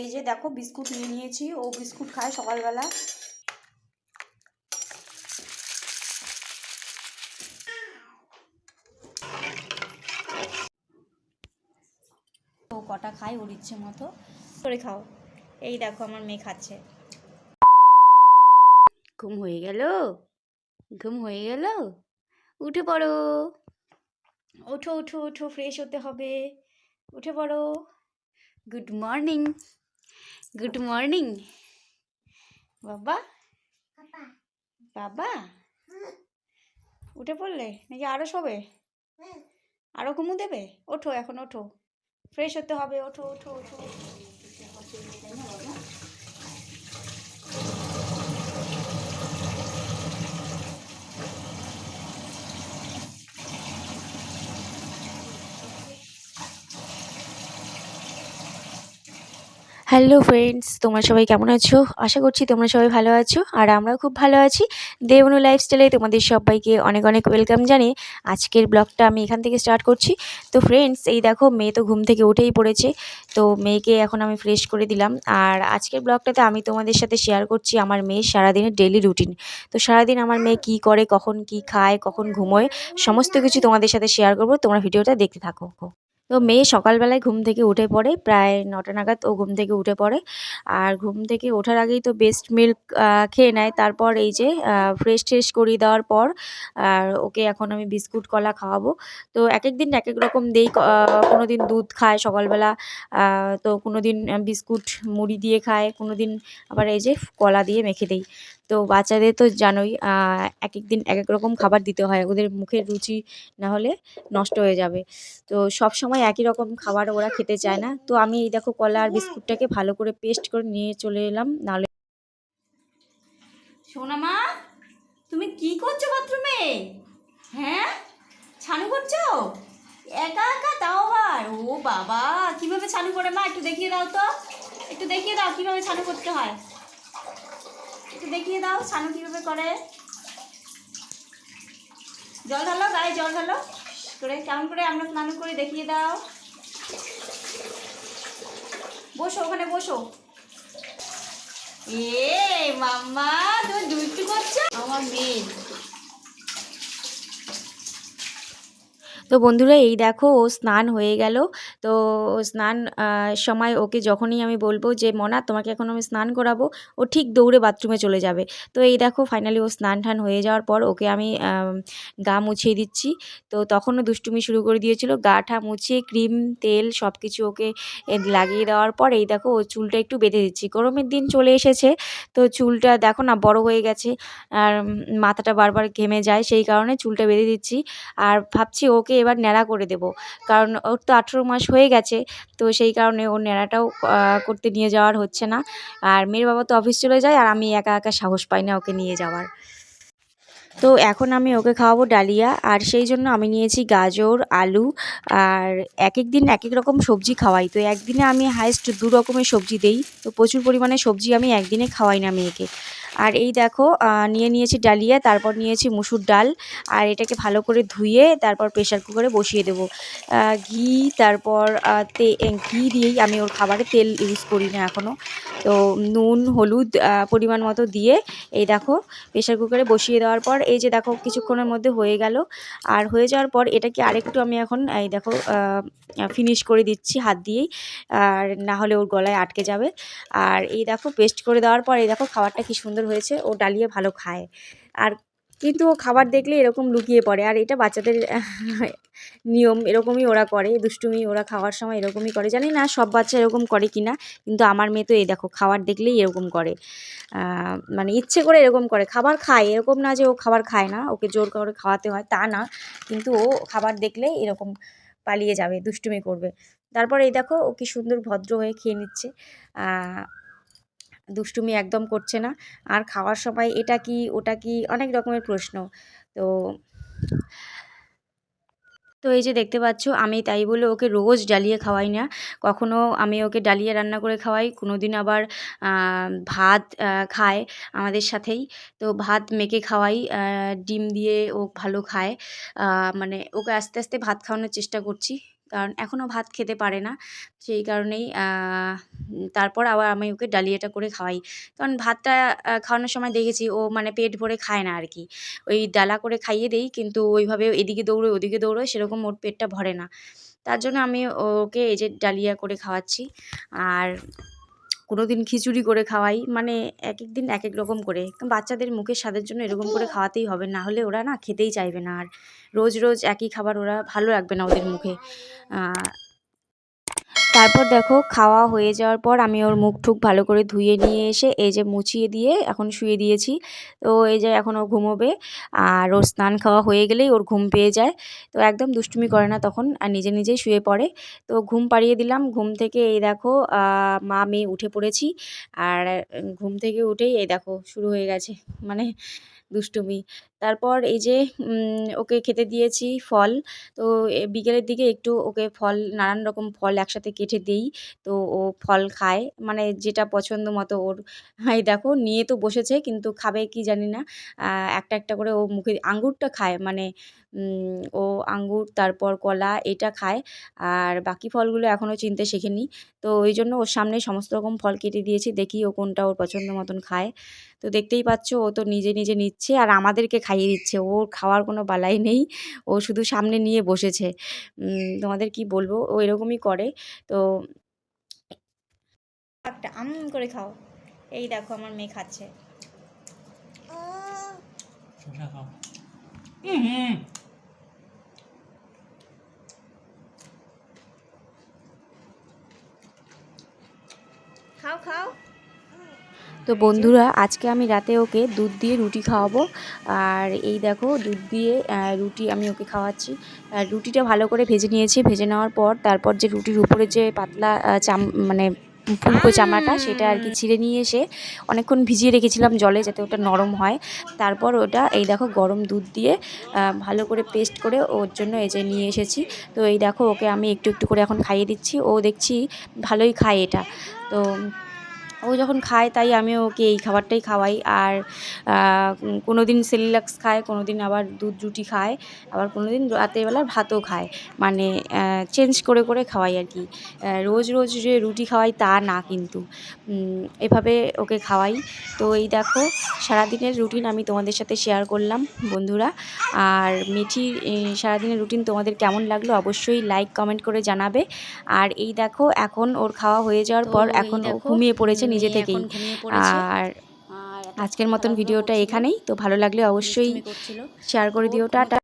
এই যে দেখো বিস্কুট নিয়ে নিয়েছি ও বিস্কুট খায় সকালবেলা। ও কটা খায় ওর ইচ্ছে মতো। করে খাও। এই দেখো আমার মেয়ে খাচ্ছে। ঘুম হয়ে গেল? ঘুম হয়ে গেল? উঠে পড়ো। ওঠো ওঠো ওঠো ফ্রেশ হতে হবে। উঠে পড়ো। গুড মর্নিং গুড মর্নিং বাবা? বাবা? উঠে পড়লে? নাকি আরও শোবে? আরও ঘুমু দেবে? ওঠো এখন ওঠো। ফ্রেশ হতে হবে ওঠো ওঠো ওঠো। হ্যালো ফ্রেন্ডস তোমরা সবাই কেমন আছো? আশা করছি তোমরা সবাই ভালো আছো, আর আমরাও খুব ভালো আছি। দেবনু লাইফস্টাইলে তোমাদের সবাইকে অনেক অনেক ওয়েলকাম জানিয়ে আজকের ব্লগটা আমি এখান থেকে স্টার্ট করছি। তো ফ্রেন্ডস এই দেখো, মেয়ে তো ঘুম থেকে উঠেই পড়েছে। তো মেয়েকে এখন আমি ফ্রেশ করে দিলাম। আর আজকের ব্লগটাতে আমি তোমাদের সাথে শেয়ার করছি আমার মেয়ের সারাদিনের ডেলি রুটিন তো সারাদিন আমার মেয়ে কি করে, কখন কি খায়, কখন ঘুমোয়, সমস্ত কিছু তোমাদের সাথে শেয়ার করব। তোমরা ভিডিওটা দেখতে থাকো। তো মেয়ে সকালবেলায় ঘুম থেকে উঠে পড়ে, প্রায় নটা নাগাদ ও ঘুম থেকে উঠে পড়ে। আর ঘুম থেকে ওঠার আগেই তো বেস্ট মিল্ক খেয়ে নেয়। তারপর এই যে ফ্রেশ ট্রেশ করিয়ে দেওয়ার পর, আর ওকে এখন আমি বিস্কুট, কলা খাওয়াবো। তো এক এক দিন এক এক রকম দিই কোনো দিন দুধ খায় সকালবেলা তো কোনো দিন বিস্কুট, মুড়ি দিয়ে খায় কোনো দিন আবার এই যে কলা দিয়ে মেখে দেই। তো বাচ্চাদের তো জানোই এক এক দিন এক এক রকম খাবার দিতে হয়, ওদের মুখের রুচি না হলে নষ্ট হয়ে যাবে। তো সব সময় একই রকম খাবার ওরা খেতে চায় না। তো আমি এই দেখো কলা আর বিস্কুটটাকে ভালো করে পেস্ট করে নিয়ে চলে এলাম, নাহলে সোনা মা, তুমি কি করছ বাথরুমে? হ্যাঁ? ছানু করছ? একা একা? তাও আবার? ও বাবা, কীভাবে ছানু করে মা? একটু দেখিয়ে দাও তো। একটু দেখিয়ে দাও কীভাবে ছানু করতে হয়। একটু দেখিয়ে দাও ছানু কীভাবে করে। জল ঢালো, গায়ে জল ঢালো। করে, কেমন করে আমরা স্নান করে দেখিয়ে দাও। বসো, ওখানে বসো। এ, মাম্মা, তুমি দুইটু করছ? আমার মেয়ে। তো বন্ধুরা, এই দেখো, ও স্নান হয়ে গেল। তো স্নান সময় ওকে যখনই আমি বলব যে, মনা, তোমাকে এখন আমি স্নান করাবো। ও ঠিক দৌড়ে বাথরুমে চলে যাবে। তো এই দেখো ফাইনালি ও স্নান টান হয়ে যাওয়ার পর ওকে আমি গা মুছিয়ে দিচ্ছি। তো তখনও দুষ্টুমি শুরু করে দিয়েছিল। গা ঠা মুছিয়ে, ক্রিম, তেল সব কিছু ওকে লাগিয়ে দেওয়ার পর এই দেখো, ও চুলটা একটু বেঁধে দিচ্ছি। গরমের দিন চলে এসেছে। তো চুলটা দেখো না, বড় হয়ে গেছে। আর মাথাটা বারবার ঘেমে যায়, সেই কারণে চুলটা বেঁধে দিচ্ছি। আর ভাবছি ওকে এবার ন্যাড়া করে দেব। কারণ ওর তো আঠেরো মাস হয়ে গেছে। তো সেই কারণে ওর ন্যাড়াটাও করতে নিয়ে যাওয়ার হচ্ছে না। আর মেয়ের বাবা তো অফিস চলে যায় আর আমি একা একা সাহস পাই না ওকে নিয়ে যাওয়ার। তো এখন আমি ওকে খাওয়াবো ডালিয়া আর সেই জন্য আমি নিয়েছি গাজর, আলু আর এক এক দিন এক এক রকম সবজি খাওয়াই। তো একদিনে আমি হাইস্ট দু রকমের সবজি দেই। তো প্রচুর পরিমাণে সবজি আমি একদিনে খাওয়াই না মেয়েকে। আর এই দেখো নিয়ে নিয়েছি ডালিয়া, তারপর নিয়েছি মুসুর ডাল, আর এটাকে ভালো করে ধুয়ে তারপর প্রেশার কুকারে বসিয়ে দেবো। ঘি, তারপর তে ঘি দিয়েই আমি ওর খাবারে তেল ইউজ করি না এখনও তো নুন, হলুদ পরিমাণ মতো দিয়ে এই দেখো প্রেশার কুকারে বসিয়ে দেওয়ার পর এই যে দেখো কিছুক্ষণের মধ্যে হয়ে গেল। আর হয়ে যাওয়ার পর এটাকে আরেকটু আমি এখন এই দেখো ফিনিশ করে দিচ্ছি হাত দিয়েই। আর না হলে ওর গলায় আটকে যাবে। আর এই দেখো পেস্ট করে দেওয়ার পর এই দেখো খাবারটা কি সুন্দর হয়েছে, ও ডালিয়ে ভালো খায়। আর কিন্তু ও খাবার দেখলে এরকম লুকিয়ে পড়ে, আর এটা বাচ্চাদের নিয়ম, এরকমই ওরা করে, দুষ্টুমি ওরা খাওয়ার সময় এরকমই করে। জানি না সব বাচ্চা এরকম করে কি না কিন্তু আমার মেয়ে তো এই দেখো, খাবার দেখলেই এরকম করে। মানে ইচ্ছে করে এরকম করে, খাবার খায়। এরকম না যে ও খাবার খায় না, ওকে জোর করে খাওয়াতে হয়, তা না। কিন্তু ও খাবার দেখলে এরকম পালিয়ে যাবে, দুষ্টুমি করবে। তারপর এই দেখো, ও কি সুন্দর ভদ্র হয়ে খেয়ে নিচ্ছে। দুষ্টুমি একদম করছে না। আর খাওয়ার সময় এটা কি, ওটা কি অনেক রকমের প্রশ্ন। তো তো এই যে দেখতে পাচ্ছ, আমি তাই বলে ওকে রোজ ডালিয়ে খাওয়াই না। কখনো আমি ওকে ডালিয়ে রান্না করে খাওয়াই কোনো দিন আবার ভাত খায় আমাদের সাথেই। তো ভাত মেখে খাওয়াই ডিম দিয়ে ও ভালো খায়। মানে ওকে আস্তে আস্তে ভাত খাওয়ানোর চেষ্টা করছি। কারণ এখনও ভাত খেতে পারে না। সেই কারণেই তারপর আবার আমি ওকে ডালিয়াটা করে খাওয়াই। কারণ ভাতটা খাওয়ানোর সময় দেখেছি ও মানে পেট ভরে খায় না আর কি ওই ডালা করে খাইয়ে দেই কিন্তু ওইভাবে এদিকে দৌড়ো ওদিকে দৌড়োয় সেরকম ওর পেটটা ভরে না। তার জন্য আমি ওকে এই যে ডালিয়া করে খাওয়াচ্ছি। আর কোনো দিন খিচুড়ি করে খাওয়াই মানে এক এক দিন এক এক রকম করে। বাচ্চাদের মুখের স্বাদের জন্য এরকম করে খাওয়াতেই হবে, না হলে ওরা না খেতেই চাইবে না। আর রোজ রোজ একই খাবার ওরা ভালো লাগবে না ওদের মুখে। তারপর দেখো খাওয়া হয়ে যাওয়ার পর আমি ওর মুখ ঠুক ভালো করে ধুয়ে নিয়ে এসে এই যে মুছিয়ে দিয়ে এখন শুয়ে দিয়েছি। তো এই যে এখন ও ঘুমোবে আর ওর স্নান খাওয়া হয়ে গেলেই ওর ঘুম পেয়ে যায়। তো একদম দুষ্টুমি করে না তখন আর নিজে নিজেই শুয়ে পড়ে। তো ঘুম পাড়িয়ে দিলাম। ঘুম থেকে এই দেখো মা মেয়ে উঠে পড়েছি। আর ঘুম থেকে উঠেই এই দেখো শুরু হয়ে গেছে। মানে দুষ্টুমি। তারপর এই যে ওকে খেতে দিয়েছি ফল। তো বিকেলের দিকে একটু ওকে ফল, নানান রকম ফল একসাথে কেটে দিই। তো ও ফল খায়। মানে যেটা পছন্দ মতো ওর। এই দেখো, নিয়ে তো বসেছে কিন্তু খাবে কি জানি না। একটা একটা করে ও মুখে আঙ্গুরটা খায়। মানে ও আঙ্গুর, তারপর কলা এটা খায়। আর বাকি ফলগুলো এখনও চিনতে শেখেনি। তো ওই জন্য ওর সামনে সমস্ত রকম ফল কেটে দিয়েছি। দেখি ও কোনটা ওর পছন্দ মতন খায়। তো দেখতেই পাচ্ছ ও তো নিজে নিজে নিচ্ছে। আর আমাদেরকে খাইয়ে দিচ্ছে। ওর খাওয়ার কোনো বালাই নেই। ও শুধু সামনে নিয়ে বসেছে। তোমাদের কি বলব? ও এরকমই করে। তো একটা আম করে খাও। এই দেখো আমার মেয়ে খাচ্ছে। খাও খাও। তো বন্ধুরা, আজকে আমি রাতে ওকে দুধ দিয়ে রুটি খাওয়াবো। আর এই দেখো, দুধ দিয়ে রুটি আমি ওকে খাওয়াচ্ছি। রুটিটা ভালো করে ভেজে নিয়েছি। ভেজে নেওয়ার পর তারপর যে রুটির উপরে যে পাতলা চাম মানে ফুলকো চামড়াটা, সেটা আর কি ছিঁড়ে নিয়ে এসে অনেকক্ষণ ভিজিয়ে রেখেছিলাম জলে যাতে ওটা নরম হয়। তারপর ওটা, এই দেখো, গরম দুধ দিয়ে ভালো করে পেস্ট করে ওর জন্য এই যে নিয়ে এসেছি। তো এই দেখো, ওকে আমি একটু একটু করে এখন খাইয়ে দিচ্ছি। ও দেখছি ভালোই খায় এটা। তো ও যখন খায় তাই আমি ওকে এই খাবারটাই খাওয়াই। আর কোনো দিন সেরিলাক্স খায় কোনো দিন আবার দুধ রুটি খায় আবার কোনো দিন রাতেরবেলা ভাতও খায়। মানে চেঞ্জ করে করে খাওয়াই আর কি। রোজ রোজ যে রুটি খাওয়াই তা না কিন্তু। এভাবে ওকে খাওয়াই। তো এই দেখো সারাদিনের রুটিন আমি তোমাদের সাথে শেয়ার করলাম বন্ধুরা। আর মিঠির এই সারাদিনের রুটিন তোমাদের কেমন লাগল অবশ্যই লাইক কমেন্ট করে জানাবে। আর এই দেখো এখন ওর খাওয়া হয়ে যাওয়ার পর এখন ঘুমিয়ে পড়েছে নিজে থেকেই। আর আজকের মতন ভিডিওটা এখানেই। তো ভালো লাগলে অবশ্যই শেয়ার করে দিও। টাটা।